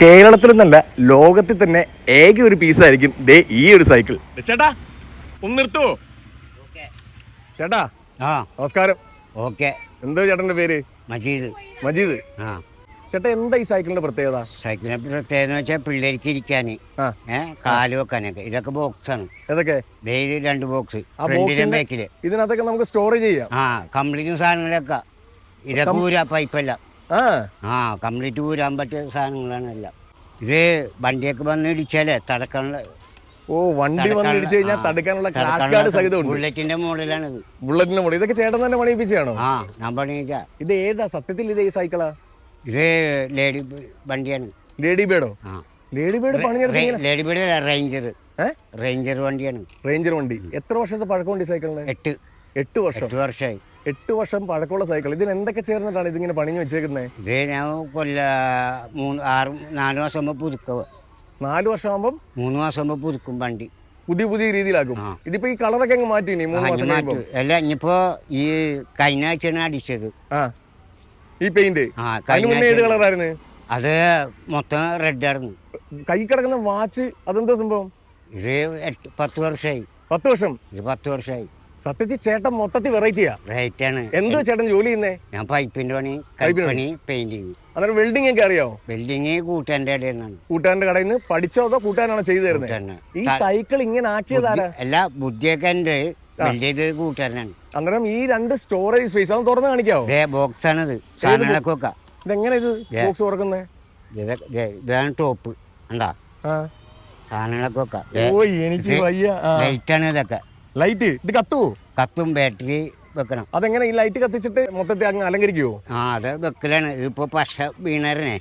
കേരളത്തിൽ നിന്നല്ല ലോകത്തിൽ തന്നെ ഏക ഒരു പീസായിരിക്കും ദേ ഈ ഒരു സൈക്കിൾ ചേട്ടാ ഒന്ന് നിർത്തുവോ ചേട്ടാ ആ. നമസ്കാരം. ഓക്കെ. എന്താ ചേട്ടന്റെ പേര്? മജീദ്. മജീദ്. ആ. ചേട്ടാ എന്താ ഈ സൈക്കിളിന്റെ പ്രത്യേകത? സൈക്കിളിന്റെ പ്രത്യേകത വെച്ചാൽ പിള്ളേർക്ക് ഇരിക്കാൻ കാൽ വെക്കാനൊക്കെ. ഇതൊക്കെ ബോക്സാണ് ഇതൊക്കെ ഡെയിലി രണ്ട് ബോക്സ് ആ ബോക്സിന്റെ ബാക്കിൽ ഇതിനകത്തൊക്കെ നമുക്ക് സ്റ്റോർ ചെയ്യാം. ആ കംപ്ലീറ്റ് സാധനങ്ങളൊക്കെ. ഇതൊക്കെ ഊരാ പൈപ്പല്ല ആ. കംപ്ലീറ്റ് ഊരാൻ പറ്റിയ സാധനങ്ങളാണ് എല്ലാം. ഇത് വണ്ടിയൊക്കെ വന്ന് ഇടിച്ചാലേ തടക്കാനുള്ള ഓ വണ്ടി വന്ന് ഇടിച്ചു കഴിഞ്ഞാൽ തടുക്കാനുള്ള ക്രാഷ് കാർഡ് ബുള്ളറ്റിന്റെ മോഡലാണിത് ബുള്ളറ്റിന്റെ മുകളിൽ. ഇതൊക്കെ ചേട്ടൻ തന്നെ പണിയിപ്പിച്ചാണോ ആ ഞാൻ പണിയിച്ച ഇത് ഏതാ? സത്യത്തിൽ ഇത് ഈ സൈക്കിളാ? ഇത് ലേഡി വണ്ടിയാണ്. ലേഡി ബേഡോ? ലേഡി ബേഡ് പണിയെടുത്ത് ലേഡി ബേഡ് റേഞ്ചർ റേഞ്ചർ വണ്ടിയാണ്. റേഞ്ചർ വണ്ടി. എത്ര വർഷത്തെ പഴക്കമുണ്ട് ഈ സൈക്കിളിന്? എട്ട്. എട്ട് വർഷം. എട്ട് വർഷമായി എട്ട് വർഷം പഴക്കമുള്ള സൈക്കിൾ. ഇതിന് എന്തൊക്കെ ചേർന്നിട്ടാണ് ഇതിങ്ങനെ പണിഞ്ഞു വെച്ചേക്കുന്നത് ഇത് ഞാൻ കൊല്ല മൂന്ന് ആറ് നാല് മാസം ആകുമ്പോൾ പുതുക്കുക നാല് വർഷം ആകുമ്പം മൂന്ന് മാസം ആകുമ്പോൾ പുതുക്കും വണ്ടി. പുതിയ പുതിയ രീതിയിലാക്കും. ആ. ഇതിപ്പോ ഈ കളറൊക്കെ അങ്ങ് മാറ്റി ഇനി മൂന്ന് മാസം മാറ്റി. അല്ല ഇനിയിപ്പോ ഈ കഴിഞ്ഞ ആഴ്ചയാണ് അടിച്ചത്. ആ. ഈ പെയിന്റ്? ആ അതിന് കഴിഞ്ഞ മുന്നേ ഏത് ആഴ്ച കളറായിരുന്നു? അത് മൊത്തം റെഡായിരുന്നു കൈ കിടക്കുന്ന വാച്ച് അതെന്താ സംഭവം? ഇത് എട്ട് പത്ത് വർഷമായി പത്ത് വർഷം. ഇത് പത്ത് വർഷമായി സത്യത്തിൽ ചേട്ടൻ മൊത്തത്തിൽ വെറൈറ്റിയാ. റേറ്റ് ആണ് എന്തോ ചേട്ടൻ ജോലി ചെയ്യുന്നേ? ഞാൻ പൈപ്പിന്റെ പണി പൈപ്പിന്റെ കൈപ്പണി പെയിന്റിങ് അന്നേരം വെൽഡിംഗ് ഒക്കെ അറിയാവോ? വെൽഡിങ് കൂട്ടാന്റെ ഇടയിൽ നിന്നാണ് കൂട്ടുകാരന്റെ കടയിൽ നിന്ന് പഠിച്ചോ അതോ കൂട്ടാനാണോ ചെയ്തു തരുന്നത് ഈ സൈക്കിൾ ഇങ്ങനെ ആക്കിയതാരാ എല്ലാ ബുദ്ധിയൊക്കെ ഉണ്ട്. അന്നേരം ഈ രണ്ട് സ്റ്റോറേജ് സ്പേസ് അത് തുറന്ന് കാണിക്കാവോ? ഇതേ ബോക്സ് സാധനങ്ങളൊക്കെ വെക്കാം. ഇതെങ്ങനെ ഇത് ബോക്സ് തുറക്കുന്നത് ഇത് ഇതാണ് ടോപ്പ്. കണ്ടാ? ആ. സാധനങ്ങളൊക്കെ വെക്കാം. ഓ എനിക്ക് വയ്യ. ലൈറ്റ് ആണ് ഇതൊക്കെ. ലൈറ്റ് ഇത് കത്തുവോ? കത്തും ബാറ്ററി വെക്കണം. അതെങ്ങനെ ഈ ലൈറ്റ് കത്തിച്ചിട്ട് മൊത്തത്തിൽ അങ്ങ് അലങ്കരിക്കുവോ? ആ അത് വെക്കലാണ്. ഇതിപ്പോ പശ വീണരനെ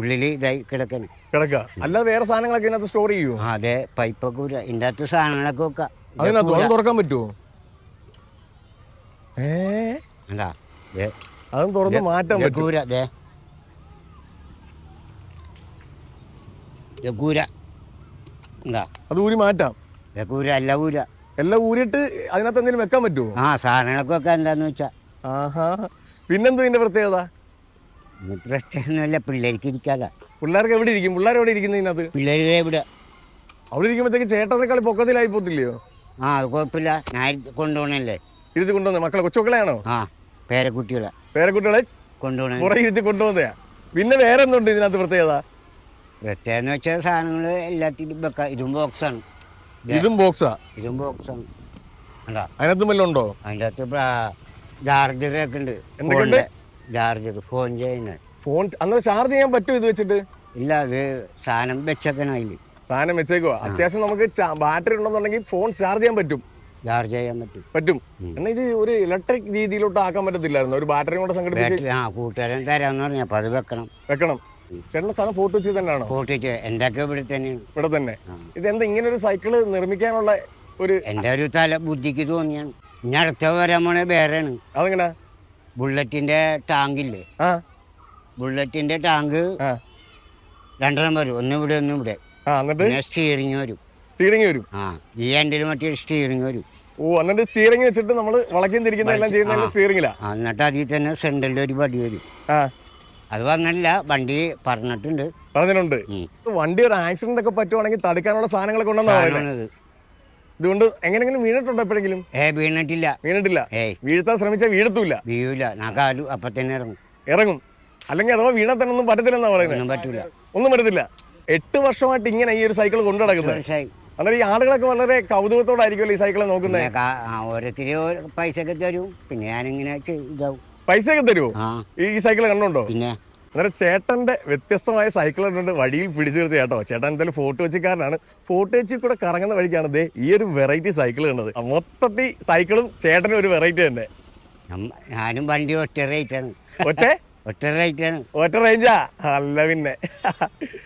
ഉള്ളിൽ ഉള്ളിൽ ഇതായി കിടക്കണ. കിടക്ക. അല്ലാതെ വേറെ സാധനങ്ങളൊക്കെ ഇതിനകത്ത് സ്റ്റോർ ചെയ്യുവോ? ആ അതെ. പൈപ്പൊക്കെ ഇല്ല ഇതിന്റെ അകത്ത് സാധനങ്ങളൊക്കെ വെക്കാം. അതിനകത്ത്. തുറക്കാൻ പറ്റുമോ ഏ? ദേ, അതും തുറന്ന് മാറ്റാൻ ഇതൊക്കെ പറ്റും. ഊരാ. ദേ. ഇതൊക്കെ എന്താ അത് ഊരി മാറ്റാം. ഊര ഊരാ. അല്ല ഊരാ. എല്ലാം ഊരിട്ട് അതിനകത്ത് എന്തെങ്കിലും വെക്കാൻ പറ്റുമോ? ആ സാധനങ്ങളൊക്കെ വെക്കാം എന്താന്ന് വെച്ചാ. ആഹാ. പിന്നെന്തോ ഇതിന്റെ പ്രത്യേകത? ഇനി പിള്ളേർക്ക് ഇരിക്കാല പിള്ളേർക്ക് എവിടെ ഇരിക്കും? പിള്ളേർ എവിടെ ഇരിക്കുന്നത് ഇതിനകത്ത്? പിള്ളേർ ഇവിടെ. അവിടെ ഇരിക്കുമ്പോഴത്തേക്ക് ചേട്ടനേക്കാൾ പൊക്കത്തിലായി പോത്തില്ലയോ ആ അത് കുഴപ്പമില്ല. ഞാൻ കൊണ്ടുപോകണല്ലേ? ഇരുത്തി കൊണ്ടുവന്നേ. മക്കളെ കൊച്ചുമക്കളെയാണോ? ആ പേരക്കുട്ടികളെ. പേരക്കുട്ടികളെ കൊണ്ടുപോകണേ. പുറകെ ഇരുത്തി കൊണ്ടുവന്നയാ പിന്നെ വേറെ എന്തുണ്ട് ഇതിനകത്ത് പ്രത്യേകത? പ്രത്യേകത വെച്ച സാധനങ്ങൾ എല്ലാത്തിനും വെക്കാം. ഇതും ബോക്സാണ് ഇതും ബോക്സാ? ഇതും ബോക്സാണ് കണ്ടാ? അതിനകത്ത് വല്ലതും ഉണ്ടോ? അതിന്റെ അകത്ത് ചാർജറൊക്കെ ഉണ്ട്. എന്തൊക്കെയുണ്ട്? ചാർജർ ഫോൺ ചെയ്യുന്ന ഫോൺ അങ്ങനെ ചാർജ് ചെയ്യാൻ പറ്റും ഇത് വെച്ചിട്ട്? ഇല്ല അത് സാധനം വെച്ചേക്കണം അതിൽ സാധനം വെച്ചേക്കോ അത്യാവശ്യം നമുക്ക് ബാറ്ററി ഉണ്ടെന്നുണ്ടെങ്കിൽ ഫോൺ ചാർജ് ചെയ്യാൻ പറ്റും. ചാർജ് ചെയ്യാൻ പറ്റും. പറ്റും. എന്നാ എന്നാൽ ഇത് ഒരു ഇലക്ട്രിക് രീതിയിലോട്ട് ആക്കാൻ പറ്റത്തില്ലായിരുന്നു. ഒരു ബാറ്ററി കൂടെ സംഘടിപ്പിച്ച് ആ കൂട്ടുകാരൻ തരാന്ന് പറഞ്ഞു. അപ്പൊ അത് വെക്കണം. വെക്കണം. ചേട്ടന്റെ സ്ഥലം ഫോർട്ട് കൊച്ചി തന്നെയാണോ? കൂട്ടിയിട്ട് എന്റെ ഒക്കെ ഇവിടെ തന്നെയാണ് ഇവിടെ തന്നെ. ഇത് ഇതെന്താ ഇങ്ങനെ ഒരു സൈക്കിൾ നിർമ്മിക്കാനുള്ള ഒരു എന്റെ ഒരു തല ബുദ്ധിക്ക് തോന്നിയാണ്. ഇനി അടുത്ത വരാൻ പോണേ വേറെയാണ്. അതെങ്ങനെ? ബുള്ളറ്റിന്റെ ടാങ്കില്ലേ ആ. ബുള്ളറ്റിന്റെ ടാങ്ക് ആ. രണ്ടെണ്ണം വരും. ഒന്ന് ഇവിടെ ഒന്ന് ഇവിടെ. ആ എന്നിട്ട്? പിന്നെ സ്റ്റിയറിങ് വരും. സ്റ്റീറിംഗ് വരും. ആ ഈ എന്റെ മറ്റേ സ്റ്റിയറിങ് വരും. ഓ എന്നിട്ട് സ്റ്റീറിംഗ് വെച്ചിട്ട് നമ്മൾ വളയ്ക്കും തിരിക്കുന്ന എല്ലാം ചെയ്യുന്ന ആ എന്നിട്ട് അതിൽ തന്നെ സെൻട്രലിൽ ഒരു പടി വരും. ആ. അത് വന്നല്ല. വണ്ടി പറഞ്ഞിട്ടുണ്ട്. പറഞ്ഞിട്ടുണ്ട്. വണ്ടി ഒരു ആക്സിഡന്റ് ഒക്കെ പറ്റുവാണെങ്കിൽ തടുക്കാനുള്ള സാധനങ്ങളൊക്കെ. ഇതുകൊണ്ട് എങ്ങനെങ്കിലും വീണിട്ടുണ്ടോ എപ്പോഴെങ്കിലും? ഏ വീണിട്ടില്ല. വീണിട്ടില്ല. വീഴ്ത്താൻ ശ്രമിച്ചാൽ വീഴത്തൂല വീഴൂല. ഞാൻ കാലു അപ്പം തന്നെ ഇറങ്ങും. ഇറങ്ങും. അല്ലെങ്കിൽ അഥവാ വീണാൽ തന്നെ ഒന്നും പറ്റത്തില്ലെന്നാ പറയുന്നത് ഒന്നും പറ്റൂല. ഒന്നും പറ്റത്തില്ല. എട്ട് വർഷമായിട്ട് ഇങ്ങനെ ഈ ഒരു സൈക്കിൾ കൊണ്ടു നടക്കുന്നത് അന്നേരം ഈ ആളുകളൊക്കെ വളരെ കൗതുകത്തോടായിരിക്കുമല്ലോ ഈ സൈക്കിൾ നോക്കുന്നത് ഓരോരുത്തരും പൈസ ഒക്കെ തരും. പിന്നെ ഞാനിങ്ങനെ ഇതാവും. പൈസ ഒക്കെ തരുമോ ഈ സൈക്കിൾ കണ്ടുണ്ടോ പിന്നെ? അന്നേരം ചേട്ടന്റെ വ്യത്യസ്തമായ സൈക്കിൾ കണ്ടുകൊണ്ട് വഴിയിൽ പിടിച്ചു നിർത്തി കേട്ടോ. ചേട്ടൻ എന്തായാലും ഫോട്ടോ വെച്ചിക്കാരനാണ്. ഫോട്ടോ വെച്ചിൽ കൂടെ കറങ്ങുന്ന വഴിക്കാണ് ദേ ഈ ഒരു വെറൈറ്റി സൈക്കിൾ കണ്ടത്. മൊത്തത്തിൽ സൈക്കിളും ചേട്ടനും ഒരു വെറൈറ്റി തന്നെ. ഞാനും വണ്ടി ഒറ്റ റേറ്റ് ആണ്. ഒറ്റ? ഒറ്റ റേറ്റ് ആണ്. ഒറ്റ റേഞ്ചാ അല്ല പിന്നെ.